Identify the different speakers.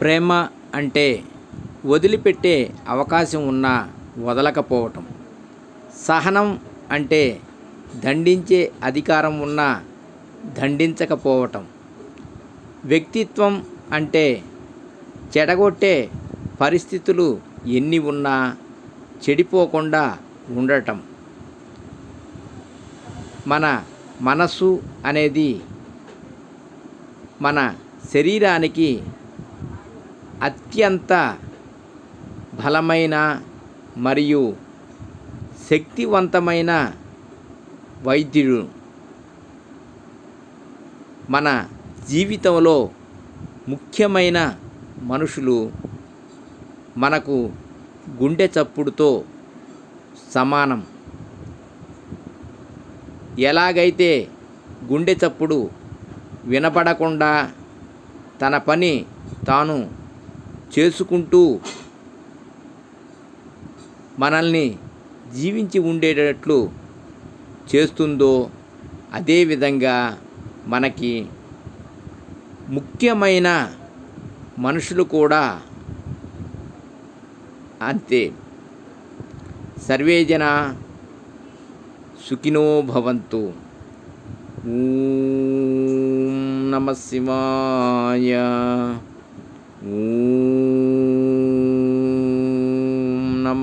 Speaker 1: ప్రేమ అంటే వదిలిపెట్టే అవకాశం ఉన్నా వదలకపోవటం. సహనం అంటే దండించే అధికారం ఉన్నా దండించకపోవటం. వ్యక్తిత్వం అంటే చెడగొట్టే పరిస్థితులు ఎన్ని ఉన్నా చెడిపోకుండా ఉండటం. మన మనసు అనేది మన శరీరానికి అత్యంత బలమైన మరియు శక్తివంతమైన వైద్యుడు మన జీవితంలో ముఖ్యమైన మనుషులు మనకు గుండె చప్పుడుతో సమానం. ఎలాగైతే గుండె చప్పుడు వినపడకుండా తన పని తాను చేసుకుంటూ మనల్ని జీవించి ఉండేటట్లు చేస్తుందో అదేవిధంగా మనకి ముఖ్యమైన మనుషులు కూడా అంతే. సర్వేజన సుఖినో భవంతు. నమ శివాయ. ఓం